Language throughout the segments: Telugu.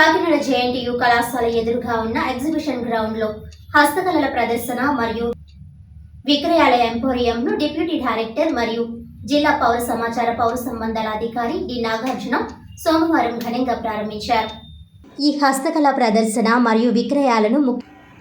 కాకినాడ జేఎన్టీయు కళాశాల ఎదురుగా ఉన్న ఎగ్జిబిషన్ గ్రౌండ్లో హస్తకళల ప్రదర్శన మరియు విక్రయాల ఎంపోరియంను డిప్యూటీ డైరెక్టర్ మరియు జిల్లా పౌర సమాచార పౌర సంబంధాల అధికారి డి. నాగార్జున సోమవారం ఘనంగా ప్రారంభించారు. ఈ హస్తకళ ప్రదర్శన మరియు విక్రయాలను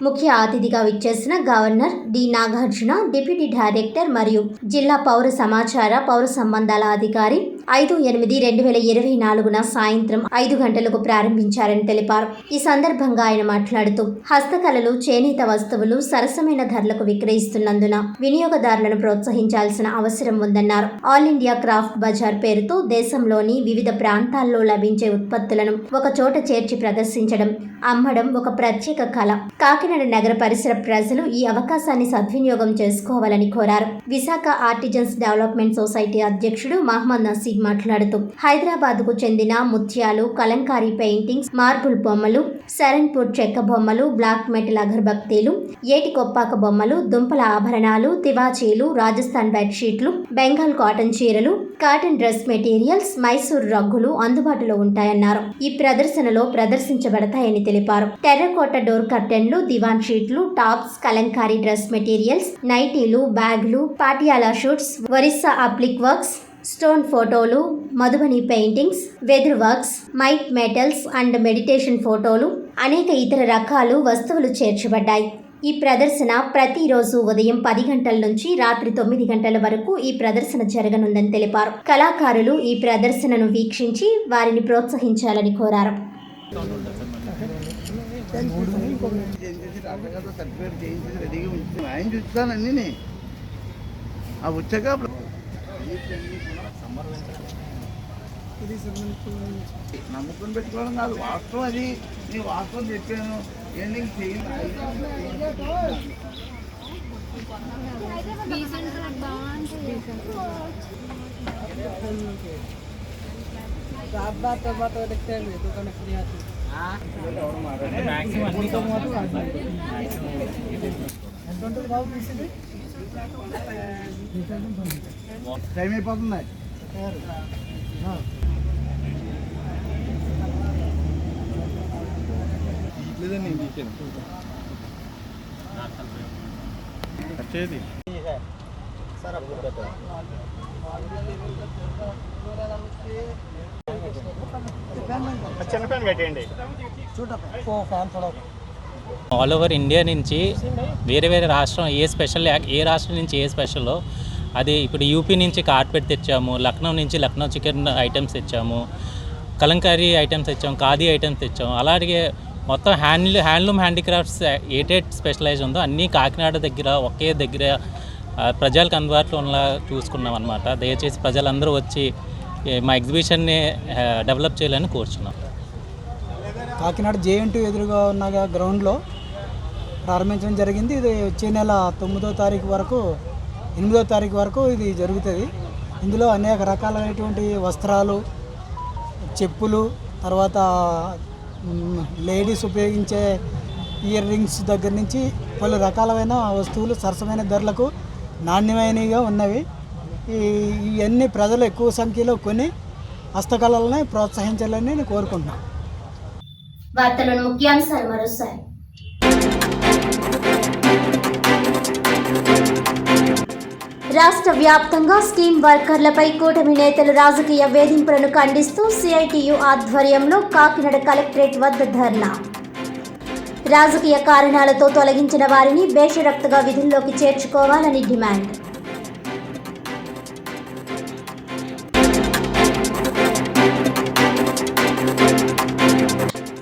ముఖ్య అతిథిగా విచ్చేసిన governor D. Nagarjuna deputy director మరియు జిల్లా పౌర సమాచార పౌర సంబంధాల అధికారి ఐదు ఎనిమిది రెండు వేల ఇరవై నాలుగున సాయంత్రం ఐదు గంటలకు ప్రారంభించారని తెలిపారు. ఈ సందర్భంగా ఆయన మాట్లాడుతూ హస్తకళలు చేనేత వస్తువులు సరసమైన ధరలకు విక్రయిస్తున్నందున వినియోగదారులను ప్రోత్సహించాల్సిన అవసరం ఉందన్నారు. ఆల్ ఇండియా క్రాఫ్ట్ బజార్ పేరుతో దేశంలోని వివిధ ప్రాంతాల్లో లభించే ఉత్పత్తులను ఒక చోట చేర్చి ప్రదర్శించడం అమ్మడం ఒక ప్రత్యేక కళ. కాకినాడ నగర పరిసర ప్రజలు ఈ అవకాశాన్ని సద్వినియోగం చేసుకోవాలని కోరారు. విశాఖ ఆర్టిజన్స్ డెవలప్మెంట్ సొసైటీ అధ్యక్షుడు మహమ్మద్ నసీబ్ మాట్లాడుతూ హైదరాబాద్కు చెందిన ముత్యాలు కలంకారీ పెయింటింగ్స్ మార్బుల్ బొమ్మలు శరణ్పూర్ చెక్క బొమ్మలు బ్లాక్ మెటల్ అగరబత్తీలు ఏటి కొప్పాక బొమ్మలు దుంపల ఆభరణాలు తివాచీలు రాజస్థాన్ బెడ్షీట్లు బెంగాల్ కాటన్ చీరలు కాటన్ డ్రెస్ మెటీరియల్స్ మైసూర్ రగ్గులు అందుబాటులో ఉంటాయన్నారు. ఈ ప్రదర్శనలో ప్రదర్శించబడతాయని తెలిపారు. టెర్రకోట డోర్ కర్టెన్లు దివాన్ షీట్లు టాప్స్ కలంకారీ డ్రెస్ మెటీరియల్స్ నైటీలు బ్యాగ్లు Patiala suits Orissa applique works stone ఫోటోలు Madhubani paintings weather works might metals and meditation ఫోటోలు అనేక ఇతర రకాలు వస్తువులు చేర్చబడ్డాయి. ఈ ప్రదర్శన ప్రతిరోజు ఉదయం పది గంటల నుంచి రాత్రి తొమ్మిది గంటల వరకు ఈ ప్రదర్శన జరగనుందని తెలిపారు. కళాకారులు ఈ ప్రదర్శనను వీక్షించి వారిని ప్రోత్సహించాలని కోరారు. ఆయన చూస్తానండి ఆ వచ్చాక నమ్ముకుని పెట్టుకోవడం కాదు వాస్తవం అది. నేను వాస్తవం చెప్పాను. ఏంటి ఎంత ఉంటుంది బాబు తీసింది టైం అయిపోతుంది. లేదండి వచ్చేది సార్ చిన్న ఫ్యాన్ కట్టేయండి. చూడ ఫ్యాన్ చూడ ఆల్ ఓవర్ ఇండియా నుంచి వేరే వేరే రాష్ట్రం ఏ స్పెషల్ ఏ రాష్ట్రం నుంచి ఏ స్పెషల్ అది ఇప్పుడు యూపీ నుంచి కార్పెట్ తెచ్చాము లక్నో నుంచి లక్నో చికెన్ ఐటమ్స్ తెచ్చాము కలంకారీ ఐటమ్స్ తెచ్చాము ఖాదీ ఐటమ్స్ తెచ్చాము. అలాగే మొత్తం హ్యాండ్ హ్యాండ్లూమ్ హ్యాండీక్రాఫ్ట్స్ ఏటేట్ స్పెషలైజ్ ఉందో అన్నీ కాకినాడ దగ్గర ఒకే దగ్గర ప్రజలకు అందుబాటులో ఉన్నలా చూసుకున్నాం అనమాట దయచేసి ప్రజలందరూ వచ్చి మా ఎగ్జిబిషన్ని డెవలప్ చేయాలని కోరుచున్నాం. కాకినాడ జేఎన్టీ ఎదురుగా ఉన్న గ్రౌండ్లో ప్రారంభించడం జరిగింది. ఇది వచ్చే నెల తొమ్మిదో తారీఖు వరకు ఎనిమిదో తారీఖు వరకు ఇది జరుగుతుంది. ఇందులో అనేక రకాలైనటువంటి వస్త్రాలు చెప్పులు తర్వాత లేడీస్ ఉపయోగించే ఇయర్ రింగ్స్ దగ్గర నుంచి పలు రకాలైన వస్తువులు సరసమైన ధరలకు నాణ్యమైనవిగా ఉన్నవి. ఈ ఇవన్నీ ప్రజలు ఎక్కువ సంఖ్యలో కొని హస్తకళలని ప్రోత్సహించాలని నేను కోరుకుంటున్నాను. వార్తలను ముఖ్యాంశాలు మరోసారి. రాష్ట్ర వ్యాప్తంగా స్కీమ్ వర్కర్లపై కూటమి నేతలు రాజకీయ వేధింపులను ఖండిస్తూ సిఐటియు ఆధ్వర్యంలో కాకినాడ కలెక్టరేట్ వద్ద ధర్నా. రాజకీయ కారణాలతో తొలగించిన వారిని బేషరక్తుగా విధుల్లోకి చేర్చుకోవాలని డిమాండ్.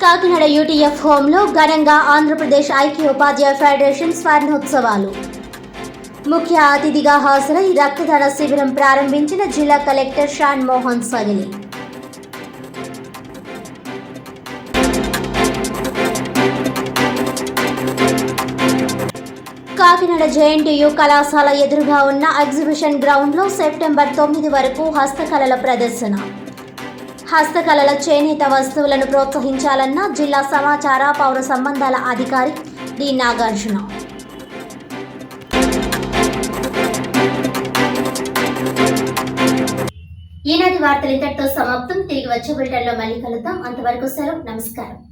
కాకినాడ యూటీఎఫ్ హోంలో ఘనంగా ఆంధ్రప్రదేశ్ ఐక్య ఉపాధ్యాయ ఫెడరేషన్ స్వర్ణోత్సవాలు. ముఖ్య అతిథిగా హాజరై రక్తదాన శిబిరం ప్రారంభించిన జిల్లా కలెక్టర్ షాన్ మోహన్ సగిలి. కాకినాడ జేఎన్టీయు కళాశాల ఎదురుగా ఉన్న ఎగ్జిబిషన్ గ్రౌండ్లో సెప్టెంబర్ తొమ్మిది వరకు హస్తకళల ప్రదర్శన. హస్తకళల చేనేత వస్తువులను ప్రోత్సహించాలన్న జిల్లా సమాచార పౌర సంబంధాల అధికారి డి. నాగార్జున. ఈనాటి వార్తలు ఇంతటితో సమాప్తం. తిరిగి వచ్చే బులెటన్లో మళ్ళీ కలుద్దాం. అంతవరకు సెలవు. నమస్కారం.